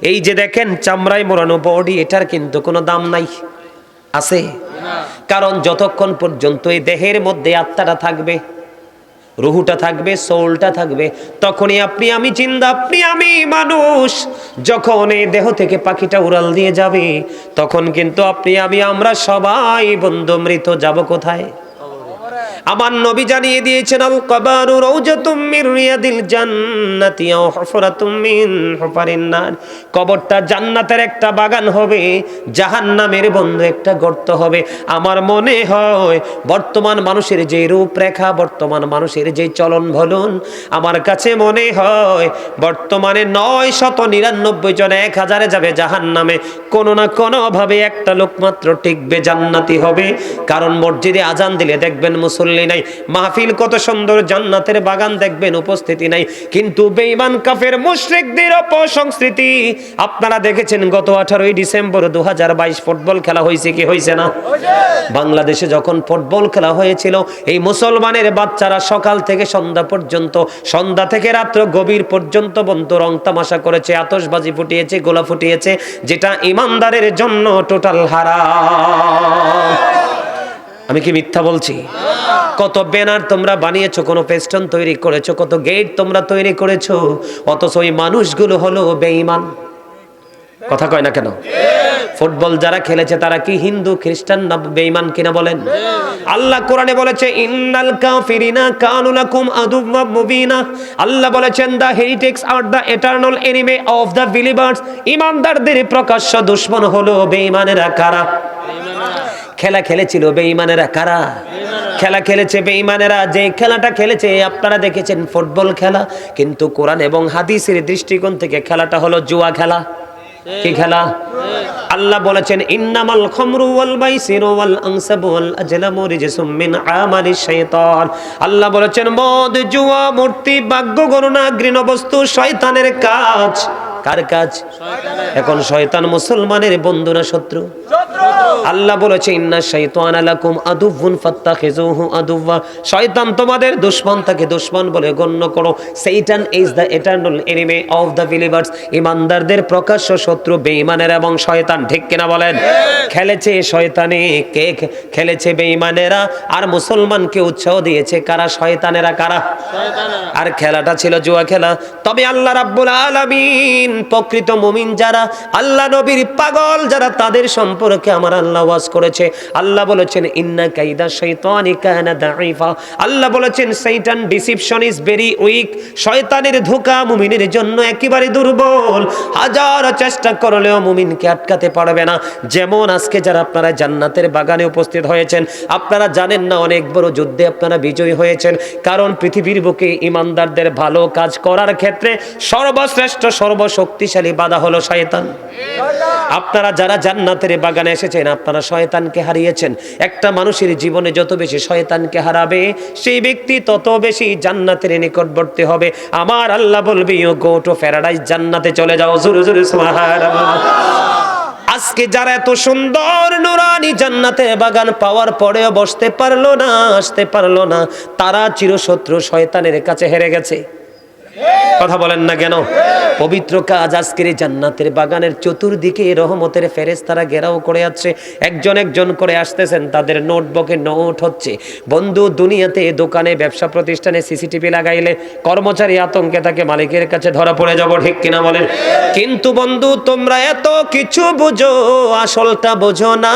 এই যে দেখেন চামড়ায় মোড়ানো বডি এটার কিন্তু কোনো দাম নাই। আছে? কারণ যতক্ষণ পর্যন্ত এই দেহের মধ্যে আত্মাটা থাকবে, রুহুটা থাকবে সোলটা থাকবে, তখনই আপনি আমি চিন্তা আপনি আমি মানুষ। যখন এই দেহ থেকে পাখিটা উড়াল দিয়ে যাবে, তখন কিন্তু আপনি আমি, আমরা সবাই বন্ধু মৃত যাব কোথায়? আমার নবী জানিয়ে দিয়েছেন, আল কবারু রাউজাতুম মির রিয়াদিল জান্নাতি হুফারিন নার। কবরটা জান্নাতের একটা বাগান হবে, জাহান্নামের বন্ধ একটা গর্ত হবে। আমার মনে হয় বর্তমান মানুষের যে রূপরেখা, বর্তমান মানুষের যে চলন ভলন আমার কাছে মনে হয় বর্তমানে নয় শত নিরানব্বই জন এক হাজারে যাবে জাহান্নামে। কোনো না কোনো ভাবে একটা লোকমাত্র টিকবে, জান্নাতি হবে। কারণ মসজিদে আজান দিলে দেখবেন মুসল্লি নাই। মাহফিল কত সুন্দর, জান্নাতের বাগান দেখবেন, উপস্থিতি নাই। কিন্তু বেঈমান কাফের মুশরিকদের অপসংস্কৃতি। আপনারা দেখেছেন, গত আঠারোই ডিসেম্বর দুহাজার বাইশ ফুটবল খেলা হয়েছে কি হয়েছে না? বাংলাদেশে যখন ফুটবল খেলা হয়েছিল, এই মুসলমানের বাচ্চারা সকাল থেকে সন্ধ্যা পর্যন্ত, সন্ধ্যা থেকে রাত্র গভীর পর্যন্ত বন্ধ রং তামাশা করেছে, আতশবাজি ফুটিয়েছে, গোলা ফুটিয়েছে, যেটা ইমানদারের জন্য টোটাল হারা আমি কি মিথ্যা বলছি? কত ব্যানার তোমরা বানিয়েছো, কোনো পেস্টন তৈরি করেছ, কত গেট তোমরা তৈরি করেছ, অথচ ওই মানুষগুলো হলো বেঈমান। কথা কয় না কেন? ফুটবল যারা খেলেছে, তারা কি হিন্দু, খ্রিস্টান না বেঈমান কিনা বলেন? আল্লাহ কোরআনে বলেছে, ইন্নাল কাফিরিনা কানু লাকুম আদুওয়াম মুবিনা। আল্লাহ বলেছেন the heretics are the eternal enemy of the believers. ইমানদারদের প্রকাশ্য দুশমন হলো বেঈমানেরা কারা? খেলা খেলেছিল বেঈমানেরা কারা? খেলা খেলেছে বেঈমানেরা যে খেলাটা খেলেছে, আপনারা দেখেছেন ফুটবল খেলা, কিন্তু কোরআন এবং হাদিসের দৃষ্টিকোণ থেকে খেলাটা হলো জুয়া খেলা। কি খেলা? আল্লাহ বলেছেন, ইন্নামাল খামরু ওয়াল মাইসিরু ওয়াল আনসাবু ওয়াল আজলামু রিজসুম মিন আমালি শাইতান। আল্লাহ বলেছেন, মদ, জুয়া, মূর্তি ভাগ্য গণনা ঘৃণ বস্তু শয়তানের কাজ। কার কাজ? এখন শয়তান মুসলমানের বন্ধু না শত্রু। আল্লাহ বলেছে, ইন্না শাইতান লাকুম আদুউন ফাত্তাখিজুহু আদুওয়া। শয়তান তোমাদের দুশমন তাকে দুশমন বলে গণ্য করো। Satan is the eternal enemy of the believers ইমানদারদের প্রকাশ্য শত্রু বেঈমানের এবং শয়তান, ঠিক কিনা বলেন? খেলেছে শয়তানে কে খেলেছে বেঈমানেরা। আর মুসলমানকে উৎসাহ দিয়েছে কারা? শয়তানেরা কারা? আর খেলাটা ছিল জুয়া খেলা। তবে আল্লাহ রাব্বুল আলামিন প্রকৃত মুমিন যারা আল্লাহ নবীর পাগল যারা তাদের সম্পর্কে আমার আল্লাহ ওয়াজ করেছে। আল্লাহ বলেছেন, ইন্না কাইদা শাইতানি কানা দাঈফা। আল্লাহ বলেছেন শয়তান ডিসিপশন ইজ ভেরি উইক শয়তানের ধোঁকা মুমিনের জন্য একেবারে দুর্বল। হাজার চেষ্টা করলেও মুমিনকে আটকাতে পারবে না। যেমন আজকে যারা আপনারা জান্নাতের বাগানে উপস্থিত হয়েছেন, আপনারা জানেন না অনেক বড় যুদ্ধে আপনারা বিজয়ী হয়েছেন। কারণ পৃথিবীর বুকে ইমানদারদের ভালো কাজ করার ক্ষেত্রে সর্বশ্রেষ্ঠ, সর্বশক্তিশালী বাধা হলো শয়তান। আপনারা যারা জান্নাতের বাগানে এসেছেন, আপনারা শয়তানকে হারিয়েছেন। একটা মানুষের জীবনে যত বেশি শয়তানকে হারাবে, সেই ব্যক্তি তত বেশি জান্নাতের নিকটবর্তী হবে। আমার আল্লাহ বলবে ইউ গো টু প্যারাডাইস জান্নাতে চলে যাও, জোরে জোরে সুবহানাল্লাহ। আজকে যারা এত সুন্দর নুরানি জান্নাতের বাগান পাওয়ার পরেও বসতে পারল না, আসতে পারল না, তারা চিরশত্রু শয়তানের কাছে হেরে গেছে। কথা বলেন না কেন? পবিত্র কাজ আজকের জান্নাতের বাগানের চতুর্দিকে রহমতের ফেরেস তারা ঘেরাও করে আছে। একজন একজন করে আসতেছেন, তাদের নোটবুকে নোট হচ্ছে। বন্ধু, দুনিয়াতে দোকানে, ব্যবসা প্রতিষ্ঠানে সিসিটিভি লাগাইলে কর্মচারী আতঙ্কে তাকে মালিকের কাছে ধরা পড়ে যাব, ঠিক কিনা বলেন? কিন্তু বন্ধু, তোমরা এত কিছু বুঝো, আসলটা বোঝো না।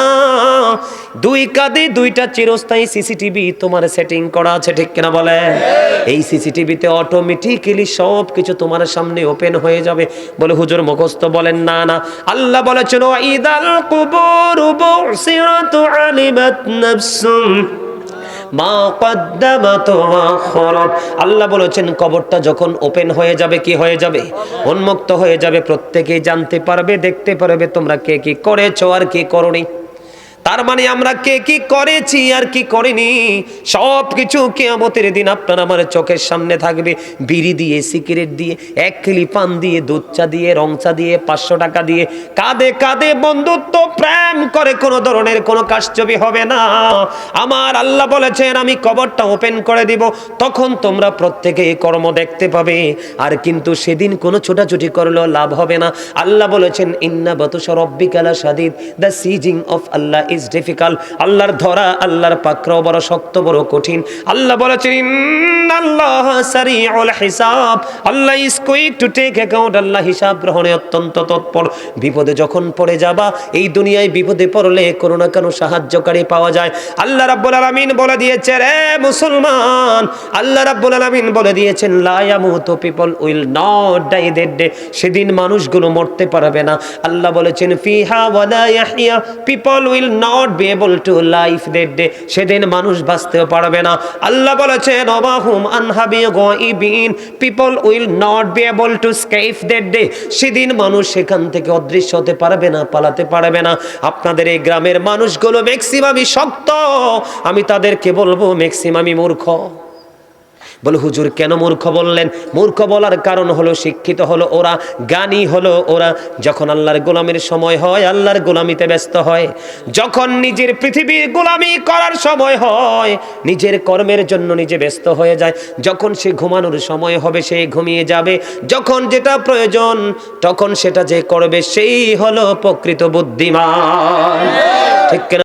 দুই কাঁধে দুইটা চিরস্থায়ী সিসিটিভি তোমার সেটিং করা আছে, ঠিক কিনা বলে এই সিসিটিভিতে অটোমেটিক্যালি সব কিছু তোমার সামনে ওপেন হয়ে যাবে। বলে হুজুর মুখস্থ বলেন, না না। আল্লাহ বলেছেন ইদাল কুবুর বুসিরাত আলিমাত নাফসুম আল্লাহ বলেছেন, কবরটা যখন ওপেন হয়ে যাবে, কি হয়ে যাবে? উন্মুক্ত হয়ে যাবে। প্রত্যেকেই জানতে পারবে, দেখতে পারবে তোমরা কে কি করেছ আর কি করনি। তার মানে আমরা কে কি করেছি আর কি করিনি? সব কিছু কেয়ামতের দিন আপনার আমার চোখের সামনে থাকবে। বিড়ি দিয়ে, সিগারেট দিয়ে, এক কিলি পান দিয়ে, দুধ চা দিয়ে, রং চা দিয়ে, পাঁচশো টাকা দিয়ে। কাঁদে কাঁদে বন্ধুত্ব প্রেম করে কোনো ধরনের কোনো কাশচবি হবে না। আমার আল্লাহ বলেছেন, আমি কবরটা ওপেন করে দিব, তখন তোমরা প্রত্যেকে কর্ম দেখতে পাবে। আর কিন্তু সেদিন কোনো ছোটাছুটি করলেও লাভ হবে না। আল্লাহ বলেছেন, ইন্না বতুষ রব্বিকালা Sadid the seizing of Allah is difficult আল্লাহর ধরা, আল্লাহর পাকড়াও বড় শক্ত, বড় কঠিন। আল্লাহ বলেছেন, ইন্নাল্লাহ সারিউল হিসাব। Allah is quick to take account আল্লাহ হিসাব গ্রহণে অত্যন্ত তৎপর। বিপদে যখন পড়ে যাবা, এই দুনিয়ায় বিপদে পড়লে কোনো না কোনো সাহায্যকারী পাওয়া যায়। আল্লাহ রাব্বুল আলামিন বলে দিয়েছে রে মুসলমান, আল্লাহ রাব্বুল আলামিন বলে দিয়েছেন, লা ইয়ামুতু people will not die that day, সেদিন মানুষগুলো মরতে পারবে না। আল্লাহ বলেছেন, ফিহা ওয়ালা ইয়াহইয়া, people will not be able to life that day, সেদিন মানুষ বাঁচতেও পারবে না। আল্লাহ বলেছেন, অবাহুম আনহাবি গায়বিন, people will not be able to escape that day, সেদিন মানুষ সেখান থেকে অদৃশ্য হতে পারবে না, পালাতে পারবে না। আপনাদের এই গ্রামের মানুষগুলো ম্যাক্সিমামই শক্ত। আমি তাদেরকে বলব ম্যাক্সিমামই মূর্খ। বলে, হুজুর কেন মূর্খ বললেন? মূর্খ বলার কারণ হলো, শিক্ষিত হলো ওরা, জ্ঞানী হলো ওরা। যখন আল্লাহর গোলামের সময় হয়, আল্লাহর গোলামিতে ব্যস্ত হয়। যখন নিজের পৃথিবীর গোলামি করার সময় হয়, নিজের কর্মের জন্য নিজে ব্যস্ত হয়ে যায়। যখন সে ঘুমানোর সময় হবে, সে ঘুমিয়ে যাবে। যখন যেটা প্রয়োজন, তখন সেটা যে করবে, সেই হলো প্রকৃত বুদ্ধিমান। ঠিক?